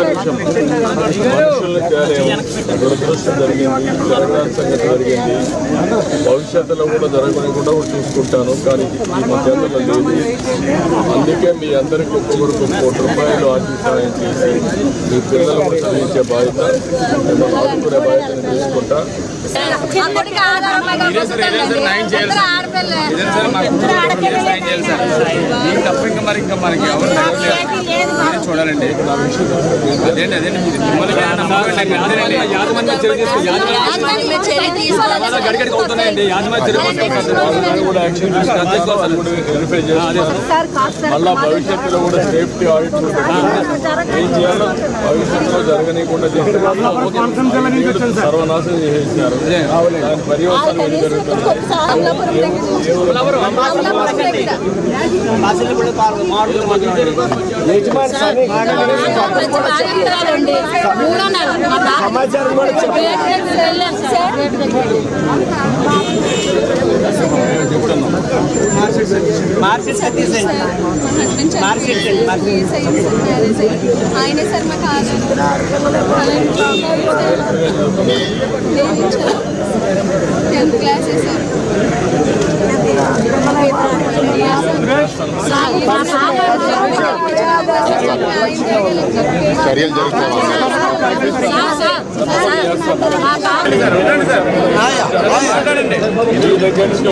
మనుషుల్ని తేలేం. దురదృష్టం జరిగింది జరగడానికి సంగతి జరిగింది. భవిష్యత్తులో కూడా జరగకుండా కూడా చూసుకుంటాను కానీ ఈ మా చేతుల్లో లేదు. అందుకే మీ అందరికీ ఒక్కొక్కరికి ఒక కోటి రూపాయలు ఆర్థిక సహాయం చేసి మీ పిల్లలు కూడా చదివించే బాధ్యత మిమ్మల్ని ఆదుకునే బాధ్యత తీసుకుంటా. చూడాలండి. మళ్ళా భవిష్యత్తులో కూడా సేఫ్టీ ఆడిట్ ఏం చేయాలో భవిష్యత్తులో జరగనీయకుండా సర్వనాశనం చేసేసారు దాని పర్యవసానం ఏం జరుగుతుంది మూడో నెల సమాచారం మార్కెట్ తీసేయండి మార్కెట్ ఆయనే సార్ మాకు టెన్త్ క్లాస్ సార్ చర్యలు జరుగుతాయి మీ దగ్గర నుంచి వాస్తవాలు న్యాయం జరగాలండి మీ దగ్గర నుంచి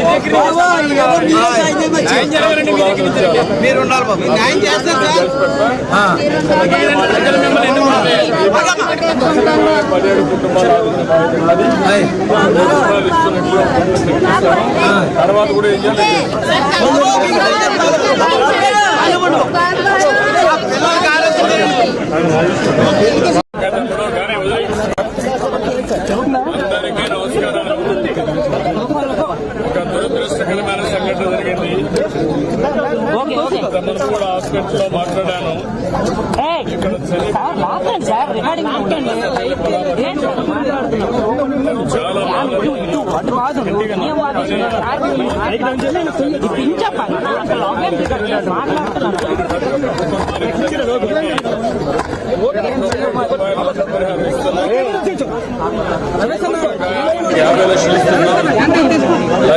మీరు ఉండాలి బాబు న్యాయం చేస్తారు సార్ మిమ్మల్ని ఎన్నుకున్నాం పదిహేడు కుటుంబాలు. తర్వాత కూడా ఏం చేయాలి అందరికీ నమస్కారాలు ఒక దురదృష్టకరమైన సంఘటన జరిగింది తమను కూడా హాస్పిటల్లో మాట్లాడాను ఇక్కడ చాలా బాధ యాభై లక్షలు ఇస్తున్నాం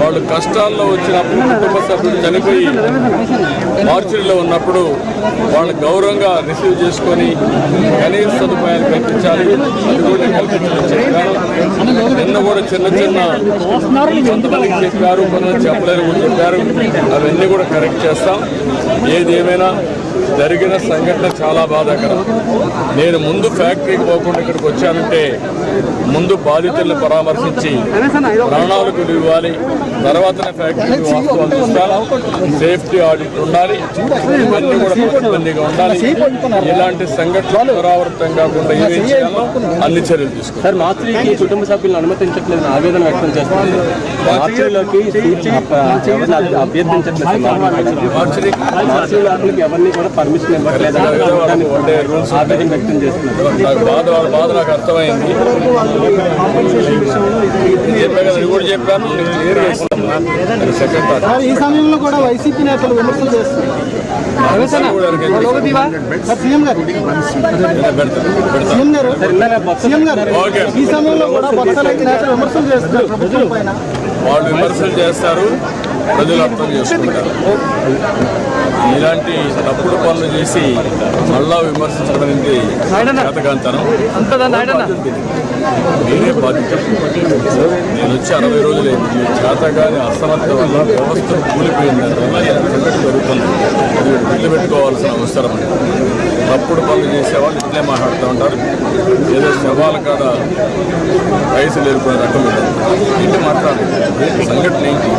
వాళ్ళు కష్టాల్లో వచ్చినప్పుడు కుటుంబ సభ్యులు చనిపోయి మార్చిలో ఉన్నప్పుడు వాళ్ళు గౌరవంగా రిసీవ్ చేసుకొని కనీస సదుపాయాలు కల్పించాలి. కూడా నేను నిన్న కూడా చిన్న చిన్న కొంతమందికి చెప్పారు కొంతమంది చెప్పలేరు కూడా చెప్పారు. అవన్నీ కూడా కరెక్ట్ చేస్తాం. ఏది ఏమైనా జరిగిన సంఘటన చాలా బాధాకరం. నేను ముందు ఫ్యాక్టరీకి పోకుండా ఇక్కడికి వచ్చానంటే ముందు బాధితులను పరామర్శించి ప్రాణాలకు ఇవ్వాలి తర్వాతనే వాస్తవాలు చూస్తాను. సేఫ్టీ ఆడిట్ ఉండాలి. ఇవన్నీ కూడా పకడ్బందీగా ఉండాలి. ఇలాంటి సంఘటనలు పునరావృతం కాకుండా ఏమేం చేయాలో అన్ని చర్యలు తీసుకోవాలి. సార్ మార్చికి కుటుంబ సభ్యులను అనుమతించట్లేదు ఆవేదన వ్యక్తం చేస్తున్నారు. మార్చిలోకి ఎవరిని అభ్యర్థించట్లేదు ఎవరిని కూడా పర్మిషన్ ఇవ్వట్లేదు ఆవేదన వ్యక్తం చేస్తున్నారు. బాధ వాళ్ళ బాధ నాకు అర్థమైంది. చెప్పాను నేను క్లియర్ చేస్తాను థాట్ ఈ సమయంలో కూడా వైసీపీ నేతలు విమర్శలు చేస్తున్నారు. సీఎం గారు? సీఎం గారు? సీఎం గారు? ఓకే. ఈ సమయంలో కూడా నేతలు విమర్శలు చేస్తున్నారు. ప్రభుత్వం పైన. వాళ్ళు విమర్శలు చేస్తారు ప్రజలు అర్థం చేసుకుంటారు. ఇలాంటి తప్పుడు పనులు చేసి మళ్ళా విమర్శించడం అనేది చేతకాంతనం నేనే బాధ్యత. నేను వచ్చి అరవై రోజులు అయింది. ఈ చేతగాని అసమర్థ వల్ల వ్యవస్థ కూలిపోయింది. దానివల్ల జరుగుతుంది అది పెట్టుకోవాల్సిన అవసరం తప్పుడు పనులు చేసేవాళ్ళు ఇట్లే మాట్లాడుతూ ఉంటారు. ఏదో శవాల కాడ వయసు లేరుకునే రకం ఇది. ఏంటి మాట్లాడాలి సంఘటన ఏంటి?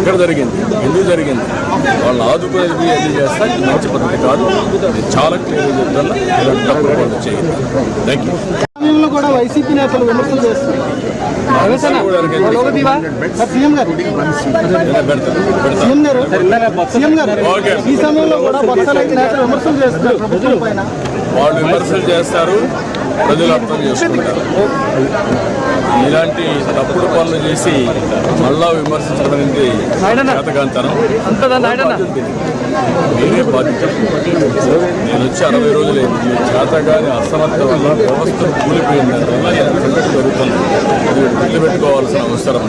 ఇక్కడ జరిగింది? ఎందుకు జరిగింది? వాళ్ళు ఆదుకునేది అది చేస్తా? మంచి పద్ధతి కాదు. చాలా క్లియర్గా చెప్తాను ఇలా డబ్బులు పనులు చేయండి. థ్యాంక్ యూ సమయంలో కూడా వైసీపీ నేతలు విమర్శలు చేస్తున్నారు. సార్ సీఎం గారు. సీఎం గారు. సీఎం గారు. ఓకే. ఈ సమయంలో కూడా బొత్స నేతలు విమర్శలు చేస్తున్నారు ప్రభుత్వం పైన. వాళ్ళు విమర్శలు చేస్తారు ప్రజలు అర్థం చేసుకుంటారు. ఇలాంటి తప్పుడు పనులు చేసి మళ్ళా విమర్శించడం అనేది నేనే బాధ్యత. నేను వచ్చి అరవై రోజులు చేతగాని అసమర్థ వల్ల వ్యవస్థ కూలిపోయింది. జరుగుతుంది అది గుర్తు పెట్టుకోవాల్సిన అవసరం.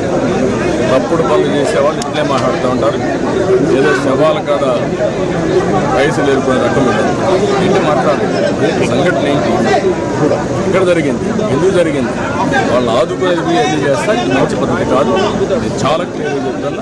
తప్పుడు పనులు చేసేవాళ్ళు ఇట్లే మాట్లాడుతూ ఉంటారు. ఏదో శవాల కాడ వయసు లేరుకునే రకం ఇది. ఏంటి మాట్లాడాలి సంఘటన ఏంటి? ఇక్కడ జరిగింది? ఎందుకు జరిగింది? వాళ్ళు ఆదుకునేది అది చేస్తా మంచి పద్ధతి కాదు. చాలా క్లియర్గా చెప్తాను